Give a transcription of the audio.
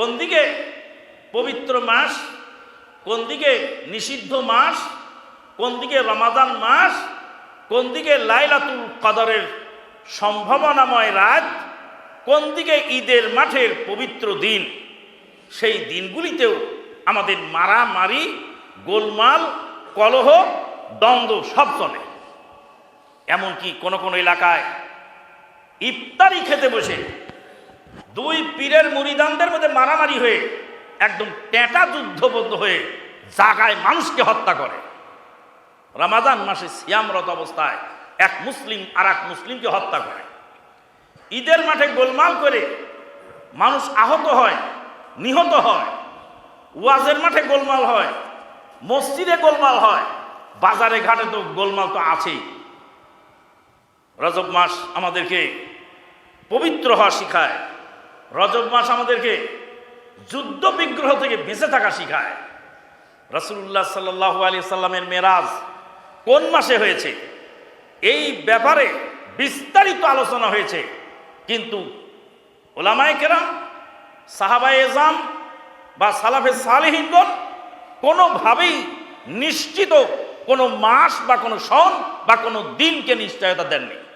কোন দিকে পবিত্র মাস, কোন দিকে নিষিদ্ধ মাস, কোন দিকে রমাদান মাস, কোন দিকে লাইলাতুল কদরের সম্ভাবনাময় রাত, কোন দিকে ঈদের মাঠের পবিত্র দিন, সেই দিনগুলিতেও আমাদের মারামারি, গোলমাল, কলহ, দ্বন্দ্ব সব চলে। এমনকি কোনো কোনো এলাকায় ইফতারি খেতে বসে দুই পীরের মুরিদানদের মধ্যে মারামারি হয়ে একদম টেটা যুদ্ধবদ্ধ হয়ে জাগায় মানুষকে হত্যা করে। রমাদান মাসে সিয়ামরত অবস্থায় এক মুসলিম আর এক মুসলিমকে হত্যা করে। ঈদের মাঠে গোলমাল করে মানুষ আহত হয়, নিহত হয়। ওয়াজের মাঠে গোলমাল হয়, মসজিদে গোলমাল হয়, বাজারে ঘাটে তো গোলমাল তো আছেই। রজব মাস আমাদেরকে পবিত্র হওয়া শিখায়। রজব মাস আমাদেরকে যুদ্ধ বিগ্রহ থেকে বেঁচে থাকা শিখায়। রসুল্লাহ সাল্লাহ আলী সাল্লামের মেরাজ কোন মাসে হয়েছে? এই ব্যাপারে বিস্তারিত আলোচনা হয়েছে। কিন্তু ওলামায় কেরাম সাহাবাই এজাম বা সালাফে সালেহিনগণ কোনোভাবেই নিশ্চিত কোনো মাস বা কোনো সন বা কোনো দিনকে নিশ্চয়তা দেননি।